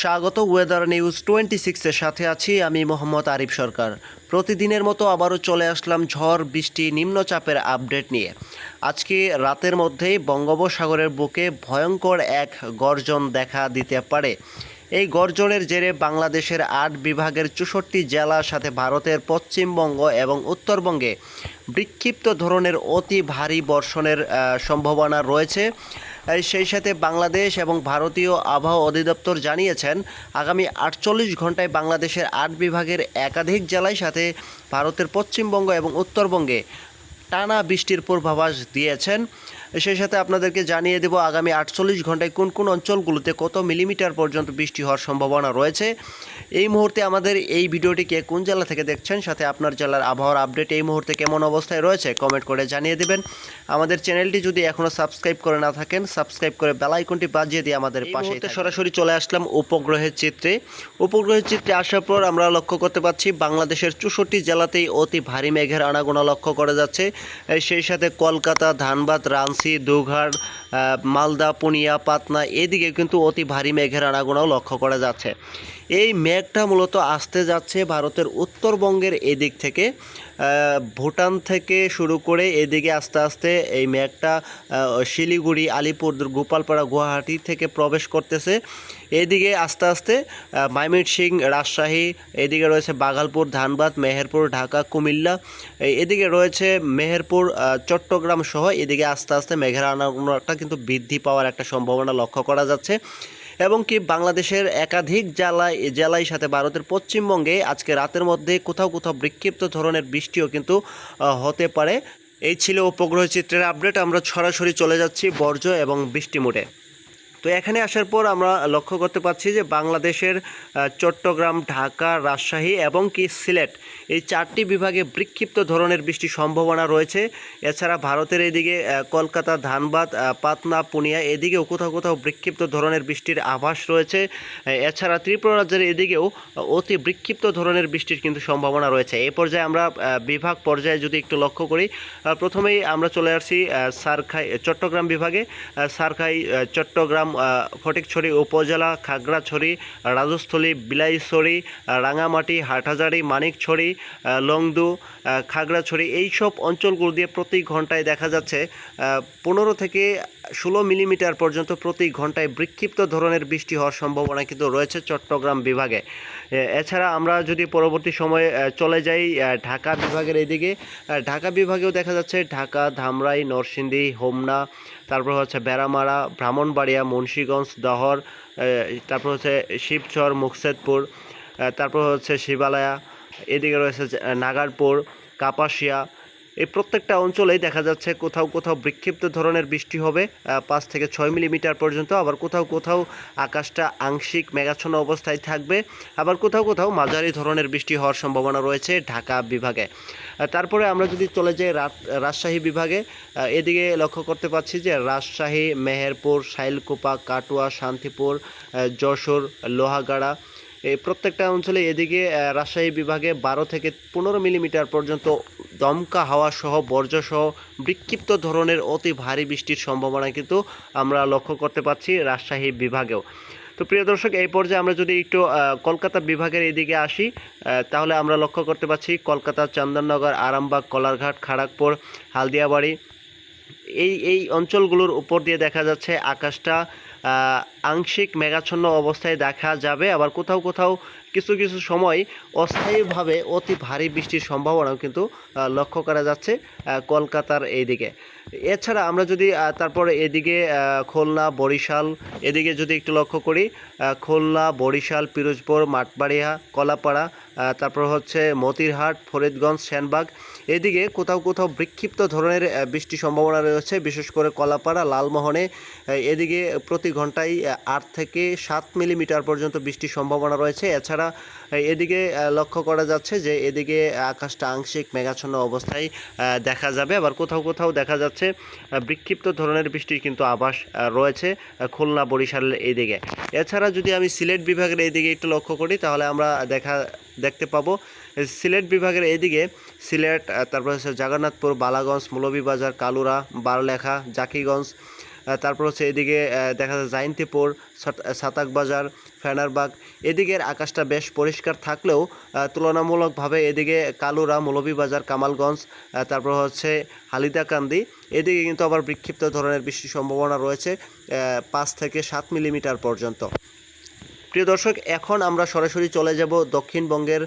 স্বাগত weather news twenty সিক্সের সাথে আছি আমি মোহাম্মদ আরিফ সরকার। প্রতিদিনের মতো আবারও চলে আসলাম ঝড় বৃষ্টি নিম্নচাপের আপডেট নিয়ে। আজকে রাতের মধ্যেই বঙ্গোপসাগরের বুকে ভয়ঙ্কর এক গর্জন দেখা দিতে পারে। এই গর্জনের জেরে বাংলাদেশের আট বিভাগের চৌষট্টি জেলার সাথে ভারতের পশ্চিমবঙ্গ এবং উত্তরবঙ্গে বিক্ষিপ্ত ধরনের অতি ভারী বর্ষণের সম্ভাবনা রয়েছে। সেই সাথে বাংলাদেশ এবং ভারতীয় আবহাওয়া অধিদপ্তর জানিয়েছেন, আগামী আটচল্লিশ ঘন্টায় বাংলাদেশের আট বিভাগের একাধিক জেলায় সাথে ভারতের পশ্চিমবঙ্গ এবং উত্তরবঙ্গে টানা বৃষ্টির পূর্বাভাস দিয়েছেন। সেই সাথে আপনাদেরকে জানিয়ে দেব আগামী আটচল্লিশ ঘন্টায় কোন কোন অঞ্চলগুলোতে কত মিলিমিটার পর্যন্ত বৃষ্টি হওয়ার সম্ভাবনা রয়েছে। এই মুহূর্তে আমাদের এই ভিডিওটিকে কোন জেলা থেকে দেখছেন সাথে আপনার জেলার আবহাওয়ার আপডেট এই মুহূর্তে কেমন অবস্থায় রয়েছে কমেন্ট করে জানিয়ে দেবেন। আমাদের চ্যানেলটি যদি এখনও সাবস্ক্রাইব করে না থাকেন সাবস্ক্রাইব করে বেল আইকনটি বাজিয়ে দিয়ে আমাদের পাশে সরাসরি চলে আসলাম উপগ্রহের চিত্রে। উপগ্রহের চিত্রে আসার পর আমরা লক্ষ্য করতে পারছি বাংলাদেশের চৌষট্টি জেলাতেই অতি ভারী মেঘের আনাগোনা লক্ষ্য করা যাচ্ছে। সেই সাথে কলকাতা ধানবাদ রাঞ্চি দুঘাট মালদা, পুনিয়া পাতনা এদিকে কিন্তু অতি ভারী মেঘের আনাগোনাও লক্ষ্য করা যাচ্ছে। এই মেঘটা মূলত আসতে যাচ্ছে ভারতের উত্তরবঙ্গের এদিক থেকে। ভুটান থেকে শুরু করে এদিকে আস্তে আস্তে এই মেঘটা শিলিগুড়ি, আলিপুর, গোপালপাড়া, গুয়াহাটি থেকে প্রবেশ করতেছে। এদিকে আস্তে আস্তে ময়মনসিং, রাজশাহী, এদিকে রয়েছে বাগালপুর ধানবাদ, মেহেরপুর, ঢাকা, কুমিল্লা। এদিকে রয়েছে মেহেরপুর চট্টগ্রাম সহ এদিকে আস্তে আস্তে মেঘের আনাগোনাটা কিন্তু বৃদ্ধি পাওয়ার একটা সম্ভাবনা লক্ষ্য করা যাচ্ছে। এবং কি বাংলাদেশের একাধিক জেলায় জেলায় সাথে ভারতের পশ্চিমবঙ্গে আজকে রাতের মধ্যে কোথাও কোথাও বিক্ষিপ্ত ধরনের বৃষ্টিও কিন্তু হতে পারে। এই ছিল উপগ্রহ চিত্রের আপডেট। আমরা সরাসরি চলে যাচ্ছি বর্জ্য এবং বৃষ্টি মোড়ে। তো এখানে আসার পর আমরা লক্ষ্য করতে পারছি যে বাংলাদেশের চট্টগ্রাম, ঢাকা, রাজশাহী এবং কি সিলেট এই চারটি বিভাগে বিক্ষিপ্ত ধরনের বৃষ্টির সম্ভাবনা রয়েছে। এছাড়া ভারতের এদিকে কলকাতা, ধানবাদ পাতনা পুনিয়া এদিকেও কোথাও কোথাও বিক্ষিপ্ত ধরনের বৃষ্টির আভাস রয়েছে। এছাড়া ত্রিপুরা রাজ্যের এদিকেও অতি বিক্ষিপ্ত ধরনের বৃষ্টির কিন্তু সম্ভাবনা রয়েছে। এই পর্যায়ে আমরা বিভাগ পর্যায়ে যদি একটু লক্ষ্য করি প্রথমেই আমরা চলে আসছি সারখাই, চট্টগ্রাম বিভাগে। সারখাই চট্টগ্রাম ফটিকছড়ি উপজেলা, খাগড়াছড়ি, রাজস্থলী, বিলাইছড়ি রাঙামাটি, হাটহাজারি, মানিকছড়ি লংদু খাগড়াছড়ি এই সব অঞ্চলগুলো দিয়ে প্রতি ঘন্টায় দেখা যাচ্ছে পনেরো থেকে ষোলো মিলিমিটার পর্যন্ত প্রতি ঘন্টায় বিক্ষিপ্ত ধরনের বৃষ্টি হওয়ার সম্ভাবনা কিন্তু রয়েছে চট্টগ্রাম বিভাগে। এছাড়া আমরা যদি পরবর্তী সময়ে চলে যাই ঢাকা বিভাগের এদিকে ঢাকা বিভাগেও দেখা যাচ্ছে ঢাকা, ধামরাই, নরসিংদী, হোমনা তারপর হচ্ছে বেড়ামারা, ব্রাহ্মণবাড়িয়া, মুন্সীগঞ্জ, দহর তারপর হচ্ছে শিবচর, মুকসেদপুর তারপর হচ্ছে শিবালয়া, এদিকে রয়েছে নাগারপুর, কাপাসিয়া এই প্রত্যেকটা অঞ্চলেই দেখা যাচ্ছে কোথাও কোথাও বিক্ষিপ্ত ধরনের বৃষ্টি হবে পাঁচ থেকে ছয় মিলিমিটার পর্যন্ত। আবার কোথাও কোথাও আকাশটা আংশিক মেঘাচ্ছন্ন অবস্থায় থাকবে। আবার কোথাও কোথাও মাঝারি ধরনের বৃষ্টি হওয়ার সম্ভাবনা রয়েছে ঢাকা বিভাগে। তারপরে আমরা যদি চলে যাই রাজশাহী বিভাগে এদিকে লক্ষ্য করতে পাচ্ছি যে রাজশাহী, মেহেরপুর, শাইলকুপা, কাটুয়া, শান্তিপুর যশোর, লোহাগাড়া এই প্রত্যেকটা অঞ্চলে এদিকে রাজশাহী বিভাগে বারো থেকে পনেরো মিলিমিটার পর্যন্ত দমকা হাওয়া সহ, বর্জ্য সহ বিক্ষিপ্ত ধরনের অতি ভারী বৃষ্টির সম্ভাবনা কিন্তু আমরা লক্ষ্য করতে পারছি রাজশাহী বিভাগেও। তো প্রিয় দর্শক, এই পর্যায়ে আমরা যদি একটু কলকাতা বিভাগের এদিকে আসি তাহলে আমরা লক্ষ্য করতে পারছি কলকাতা, চন্দননগর, আরামবাগ, কলারঘাট, খড়গপুর, হালদিয়াবাড়ি। এই এই অঞ্চলগুলোর উপর দিয়ে দেখা যাচ্ছে আকাশটা আংশিক মেঘাচ্ছন্ন অবস্থায় দেখা যাবে। আবার কোথাও কোথাও কিছু কিছু সময় অস্থায়ীভাবে অতি ভারী বৃষ্টির সম্ভাবনাও কিন্তু লক্ষ্য করা যাচ্ছে কলকাতার এইদিকে। এছাড়া আমরা যদি তারপরে এদিকে খুলনা, বরিশাল, এদিকে যদি একটু লক্ষ্য করি খুলনা, বরিশাল, পিরোজপুর, মাঠবাড়িয়া, কলাপাড়া তারপর হচ্ছে মতিরহাট, ফরিদগঞ্জ, সেনবাগ এদিকে কোথাও কোথাও বিক্ষিপ্ত ধরনের বৃষ্টির সম্ভাবনা রয়েছে বিশেষ করে কলাপাড়া লালমোহনে। এদিকে প্রতি ঘন্টায় আট থেকে সাত মিলিমিটার পর্যন্ত বৃষ্টির সম্ভাবনা রয়েছে। এছাড়া এদিকে লক্ষ্য করা যাচ্ছে যে এদিকে আকাশটা আংশিক মেঘাচ্ছন্ন অবস্থায় দেখা যাবে। আবার কোথাও কোথাও দেখা যাচ্ছে বিক্ষিপ্ত ধরনের বৃষ্টির কিন্তু আহ, রয়েছে খুলনা বরিশালের এইদিকে এছাড়া যদি আমি সিলেট বিভাগের এইদিকে একটু লক্ষ্য করি তাহলে আমরা দেখা দেখতে পাবো। সিলেট বিভাগের এদিকে সিলেট তারপর হচ্ছে জগন্নাথপুর, বালাগঞ্জ, মৌলভীবাজার, কালুরা, বারলেখা, জাকিগঞ্জ তারপর হচ্ছে এদিকে দেখা যায় জাইন্তিপুর সাত- সাতাক ফেনারবাগ। এদিকের আকাশটা বেশ পরিষ্কার থাকলেও তুলনামূলকভাবে এদিকে কালুরা, মৌলভীবাজার, কামালগঞ্জ তারপর হচ্ছে হালিদাকান্দি। এদিকে কিন্তু আবার বিক্ষিপ্ত ধরনের বৃষ্টির সম্ভাবনা রয়েছে পাঁচ থেকে সাত মিলিমিটার পর্যন্ত। প্রিয় দর্শক, এখন আমরা সরাসরি চলে যাব দক্ষিণবঙ্গের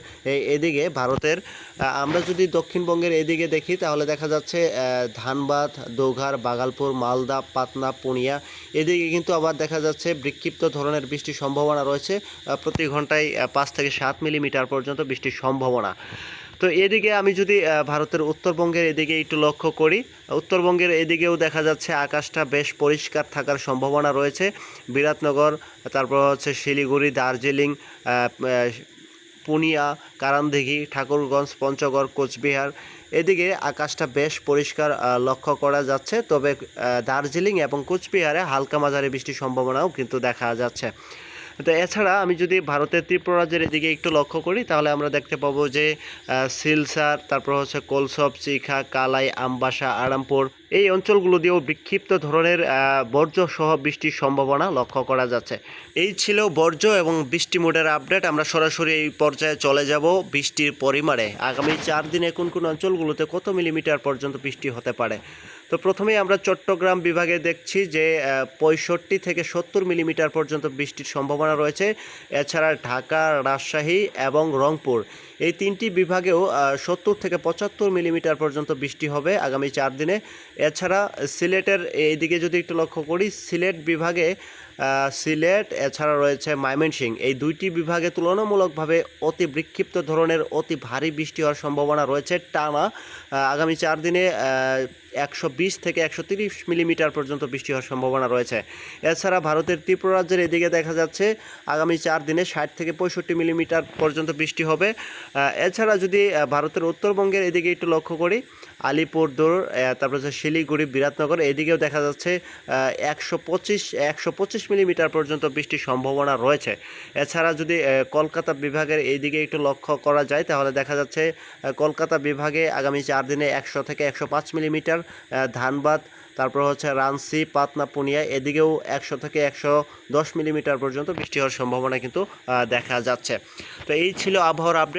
এদিকে ভারতের। আমরা যদি দক্ষিণবঙ্গের এদিকে দেখি, তাহলে দেখা যাচ্ছে ধানবাদ, দোঘার, বাগালপুর, মালদা পাতনা পুনিয়া। এদিকে কিন্তু আবার দেখা যাচ্ছে, বিক্ষিপ্ত ধরনের বৃষ্টির সম্ভাবনা রয়েছে প্রতি ঘন্টায় পাঁচ থেকে সাত মিলিমিটার পর্যন্ত বৃষ্টির সম্ভাবনা। তো এদিকে আমি যদি ভারতের উত্তরবঙ্গের এদিকে একটু লক্ষ্য করি, উত্তরবঙ্গের এদিকেও দেখা যাচ্ছে আকাশটা বেশ পরিষ্কার থাকার সম্ভাবনা রয়েছে। বিরাটনগর, তারপর হচ্ছে শিলিগুড়ি, দার্জিলিং পুনিয়া কারানদিঘি ঠাকুরগঞ্জ, পঞ্চগড়, কোচবিহার, এদিকে আকাশটা বেশ পরিষ্কার লক্ষ্য করা যাচ্ছে। তবে দার্জিলিং এবং কোচবিহারে হালকা মাঝারি বৃষ্টির সম্ভাবনাও কিন্তু দেখা যাচ্ছে। তো এছাড়া আমি যদি ভারতের ত্রিপুরা রাজ্যের এদিকে একটু লক্ষ্য করি, তাহলে আমরা দেখতে পাবো যে সিলসার, তারপর হচ্ছে কোলসব চিখা, কালাই, আমবাসা, আরামপুর এই অঞ্চলগুলো দিয়েও বিক্ষিপ্ত ধরনের বর্জ্য সহ বৃষ্টির সম্ভাবনা লক্ষ্য করা যাচ্ছে। এই ছিল বর্জ্য এবং বৃষ্টি মোডের আপডেট। আমরা সরাসরি এই পর্যায়ে চলে যাব বৃষ্টির পরিমাণে। আগামী চার দিনে কোন কোন অঞ্চলগুলোতে কত মিলিমিটার পর্যন্ত বৃষ্টি হতে পারে? তো প্রথমেই আমরা চট্টগ্রাম বিভাগে দেখছি যে পঁয়ষট্টি থেকে সত্তর মিলিমিটার পর্যন্ত বৃষ্টির সম্ভাবনা রয়েছে। এছাড়া ঢাকা, রাজশাহী এবং রংপুর। এই তিনটি বিভাগেও সত্তর থেকে পঁচাত্তর মিলিমিটার পর্যন্ত বৃষ্টি হবে আগামী চার দিনে। এছাড়া সিলেটের এইদিকে যদি একটু লক্ষ্য করি, সিলেট বিভাগে সিলেট এছাড়া রয়েছে ময়মনসিংহ। এই দুইটি বিভাগে তুলনামূলকভাবে অতি বিক্ষিপ্ত ধরনের অতি ভারী বৃষ্টি হওয়ার সম্ভাবনা রয়েছে টানা আগামী চার দিনে একশো বিশ থেকে একশো তিরিশ মিলিমিটার পর্যন্ত বৃষ্টি হওয়ার সম্ভাবনা রয়েছে। এছাড়া ভারতের ত্রিপুরা রাজ্যের এদিকে দেখা যাচ্ছে আগামী চার দিনে ষাট থেকে পঁয়ষট্টি মিলিমিটার পর্যন্ত বৃষ্টি হবে। এছাড়া যদি ভারতের উত্তরবঙ্গের এদিকে একটু লক্ষ্য করি আলিপুরদুয়ার আহ, তারপর হচ্ছে শিলিগুড়ি বিরাটনগর এদিকেও দেখা যাচ্ছে একশো পঁচিশ একশো পঁচিশ মিলিমিটার পর্যন্ত বৃষ্টির সম্ভাবনা রয়েছে। এছাড়া যদি কলকাতা বিভাগের এইদিকে একটু লক্ষ্য করা যায়, তাহলে দেখা যাচ্ছে কলকাতা বিভাগে আগামী চার দিনে একশো থেকে একশো পাঁচ মিলিমিটার ধানবাদ, তারপর হচ্ছে রানসি পাতনা পুনিয়া, এদিকেও একশো থেকে একশো দশ মিলিমিটার পর্যন্ত বৃষ্টি হওয়ার সম্ভাবনা কিন্তু দেখা যাচ্ছে। তো এই ছিল আবহাওয়ার আপডেট।